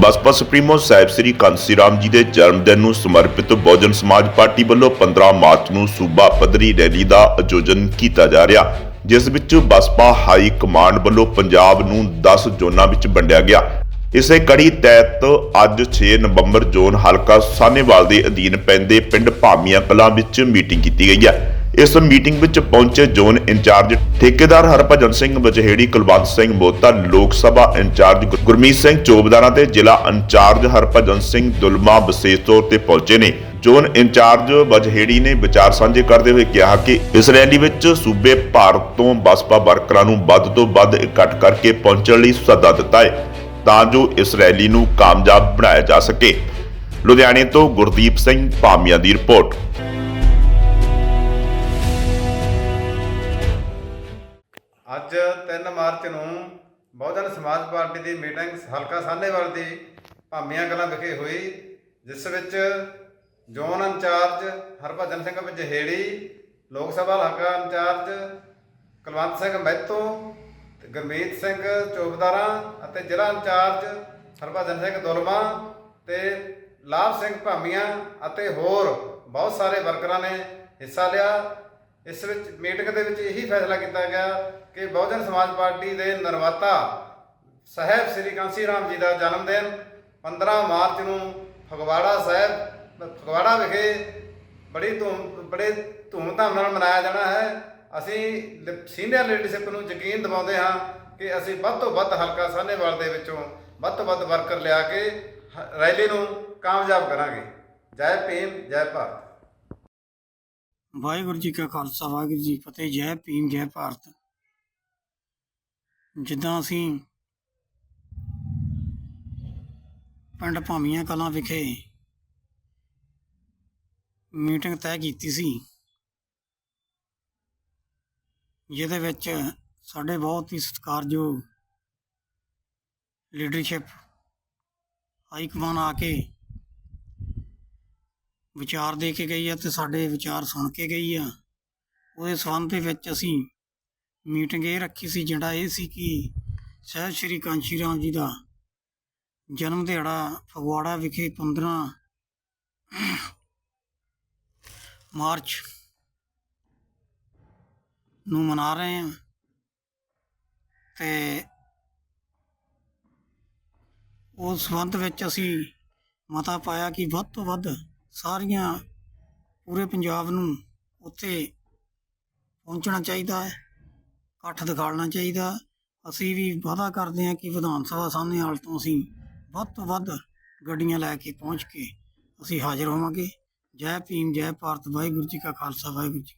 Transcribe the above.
ਬਸਪਾ supremo ਸਾਹਿਬ ਸ੍ਰੀ ਕਾਂਸੀ ਰਾਮ ਜੀ ਦੇ ਜਨਮ ਦਿਨ ਨੂੰ ਸਮਰਪਿਤ ਬਹੁਜਨ ਸਮਾਜ ਪਾਰਟੀ ਵੱਲੋਂ 15 ਮਾਰਚ ਨੂੰ ਸੂਬਾ ਪੱਧਰੀ ਰੈਲੀ ਦਾ ਆਯੋਜਨ ਕੀਤਾ ਜਾ ਰਿਹਾ, ਜਿਸ ਵਿੱਚ ਬਸਪਾ ਹਾਈ ਕਮਾਂਡ ਵੱਲੋਂ ਪੰਜਾਬ ਨੂੰ 10 ਜ਼ੋਨਾਂ ਵਿੱਚ ਵੰਡਿਆ ਗਿਆ। ਇਸੇ ਕੜੀ ਤਹਿਤ ਅੱਜ 6 ਨਵੰਬਰ ਜ਼ੋਨ ਹਲਕਾ ਸਾਨੇਵਾਲ ਦੇ ਅਧੀਨ ਪੈਂਦੇ ਪਿੰਡ ਭਾਮੀਆਂ ਕਲਾਂ ਵਿੱਚ ਮੀਟਿੰਗ ਕੀਤੀ ਗਈ ਹੈ। ਇਸ ਮੀਟਿੰਗ ਵਿੱਚ ਪਹੁੰਚੇ ਜ਼ੋਨ ਇੰਚਾਰਜ ਠੇਕੇਦਾਰ ਹਰਭਜਨ ਸਿੰਘ ਬਜਹੇੜੀ ਕੁਲਵੰਤ ਸਿੰਘ ਮੋਤਾ, ਲੋਕ ਸਭਾ ਇੰਚਾਰਜ ਗੁਰਮੀਤ ਸਿੰਘ ਚੋਬਦਾਰਾ ਤੇ ਜ਼ਿਲ੍ਹਾ ਇੰਚਾਰਜ ਹਰਭਜਨ ਸਿੰਘ ਦੁਲਮਾ ਵਿਸ਼ੇਸ਼ ਤੌਰ ਤੇ ਪਹੁੰਚੇ ਨੇ। ਜ਼ੋਨ ਇੰਚਾਰਜ ਬਜਹੇੜੀ ਨੇ ਵਿਚਾਰ ਸਾਂਝੇ ਕਰਦੇ ਹੋਏ ਕਿਹਾ ਕਿ ਇਸ ਰੈਲੀ ਵਿੱਚ ਸੂਬੇ ਭਾਰਤ ਤੋਂ ਬਸਪਾ ਵਰਕਰਾਂ ਨੂੰ ਵੱਧ ਤੋਂ ਵੱਧ ਇਕੱਠ ਕਰਕੇ ਪਹੁੰਚਣ ਲਈ ਸੱਦਾ ਦਿੱਤਾ ਹੈ, ਤਾਂ ਜੋ ਇਸ ਰੈਲੀ ਨੂੰ ਕਾਮਯਾਬ ਬਣਾਇਆ ਜਾ ਸਕੇ। ਲੁਧਿਆਣੇ ਤੋਂ ਗੁਰਦੀਪ ਸਿੰਘ ਭਾਮੀਆਂ ਦੀ ਰਿਪੋਰਟ। ਅੱਜ 3 ਮਾਰਚ ਨੂੰ ਬਹੁਜਨ ਸਮਾਜ ਪਾਰਟੀ ਦੀ ਮੀਟਿੰਗ ਹਲਕਾ ਸਾਹਨੇਵਾਲ ਦੀ ਭਾਮੀਆਂ ਕਲਾਂ ਵਿਖੇ ਹੋਈ, ਜਿਸ ਵਿੱਚ ਜ਼ੋਨ ਇੰਚਾਰਜ ਹਰਭਜਨ ਸਿੰਘ ਬਜਹੇੜੀ ਲੋਕ ਸਭਾ ਹਲਕਾ ਇੰਚਾਰਜ ਕੁਲਵੰਤ ਸਿੰਘ ਮਹਿਤੋ ਗੁਰਮੀਤ ਸਿੰਘ ਚੋਬਦਾਰਾ ਅਤੇ ਜ਼ਿਲ੍ਹਾ ਇੰਚਾਰਜ ਹਰਭਜਨ ਸਿੰਘ ਦੁਲਮਾ ਤੇ ਲਾਭ ਸਿੰਘ ਭਾਮੀਆਂ ਅਤੇ ਹੋਰ ਬਹੁਤ ਸਾਰੇ ਵਰਕਰਾਂ ਨੇ ਹਿੱਸਾ ਲਿਆ। ਇਸ ਵਿੱਚ ਮੀਟਿੰਗ ਦੇ ਵਿੱਚ ਇਹੀ ਫੈਸਲਾ ਕੀਤਾ ਗਿਆ ਕਿ ਬਹੁਜਨ ਸਮਾਜ ਪਾਰਟੀ ਦੇ ਨਿਰਮਾਤਾ ਸਾਹਿਬ ਸ੍ਰੀ ਕਾਂਸੀ ਰਾਮ ਜੀ ਦਾ ਜਨਮ ਦਿਨ 15 ਮਾਰਚ ਨੂੰ ਫਗਵਾੜਾ ਸਾਹਿਬ, ਫਗਵਾੜਾ ਵਿਖੇ ਬੜੀ ਧੂਮ, ਬੜੇ ਧੂਮਧਾਮ ਨਾਲ ਮਨਾਇਆ ਜਾਣਾ ਹੈ। ਅਸੀਂ ਸੀਨੀਅਰ ਲੀਡਰਸ਼ਿਪ ਨੂੰ ਯਕੀਨ ਦਿਵਾਉਂਦੇ ਹਾਂ ਕਿ ਅਸੀਂ ਵੱਧ ਤੋਂ ਵੱਧ ਹਲਕਾ ਸਾਹਨੇਵਾਲ ਦੇ ਵਿੱਚੋਂ ਵੱਧ ਤੋਂ ਵੱਧ ਵਰਕਰ ਲਿਆ ਕੇ ਹ- ਰੈਲੀ ਨੂੰ ਕਾਮਯਾਬ ਕਰਾਂਗੇ। ਜੈ ਭੀਮ, ਜੈ ਭਾਰਤ। ਵਾਹਿਗੁਰੂ ਜੀ ਕਾ ਖਾਲਸਾ, ਵਾਹਿਗੁਰੂ ਜੀ ਫਤਿਹ, ਜੈ ਭੀਮ, ਜੈ ਭਾਰਤ। ਜਿੱਦਾਂ ਅਸੀਂ ਪਿੰਡ ਭਾਮੀਆਂ ਕਲਾਂ ਵਿਖੇ ਮੀਟਿੰਗ ਤੈਅ ਕੀਤੀ ਸੀ, ਜਿਹਦੇ ਵਿੱਚ ਸਾਡੇ ਬਹੁਤ ਹੀ ਸਤਿਕਾਰਯੋਗ ਲੀਡਰਸ਼ਿਪ ਹਾਈ ਕਮਾਨ ਆ ਕੇ ਵਿਚਾਰ ਦੇ ਕੇ ਗਈ ਆ ਤੇ ਸਾਡੇ ਵਿਚਾਰ ਸੁਣ ਕੇ ਗਈ ਆ। ਉਹਦੇ ਸੰਬੰਧ ਦੇ ਵਿੱਚ ਅਸੀਂ ਮੀਟਿੰਗ ਇਹ ਰੱਖੀ ਸੀ, ਜਿਹੜਾ ਇਹ ਸੀ ਕਿ ਸਹਿਬ ਸ਼੍ਰੀ ਕਾਂਸ਼ੀ ਰਾਮ ਜੀ ਦਾ ਜਨਮ ਦਿਹਾੜਾ ਫਗਵਾੜਾ ਵਿਖੇ 15 ਮਾਰਚ ਨੂੰ ਮਨਾ ਰਹੇ ਹਾਂ। ਤੇ ਉਸ ਸੰਬੰਧ ਵਿੱਚ ਅਸੀਂ ਮਤਾ ਪਾਇਆ ਕਿ ਵੱਧ ਤੋਂ ਵੱਧ ਸਾਰੀਆਂ ਪੂਰੇ ਪੰਜਾਬ ਨੂੰ ਉੱਥੇ ਪਹੁੰਚਣਾ ਚਾਹੀਦਾ ਹੈ, ਇਕੱਠ ਦਿਖਾਉਣਾ ਚਾਹੀਦਾ ਅਸੀਂ ਵੀ ਵਾਅਦਾ ਕਰਦੇ ਹਾਂ ਕਿ ਵਿਧਾਨ ਸਭਾ ਸਾਹਮਣੇ ਹਾਲ ਤੋਂ ਅਸੀਂ ਵੱਧ ਤੋਂ ਵੱਧ ਗੱਡੀਆਂ ਲੈ ਕੇ ਪਹੁੰਚ ਕੇ ਅਸੀਂ ਹਾਜ਼ਰ ਹੋਵਾਂਗੇ। ਜੈ ਭੀਮ, ਜੈ ਭਾਰਤ, ਵਾਹਿਗੁਰੂ ਜੀ ਕਾ ਖਾਲਸਾ, ਵਾਹਿਗੁਰੂ ਜੀ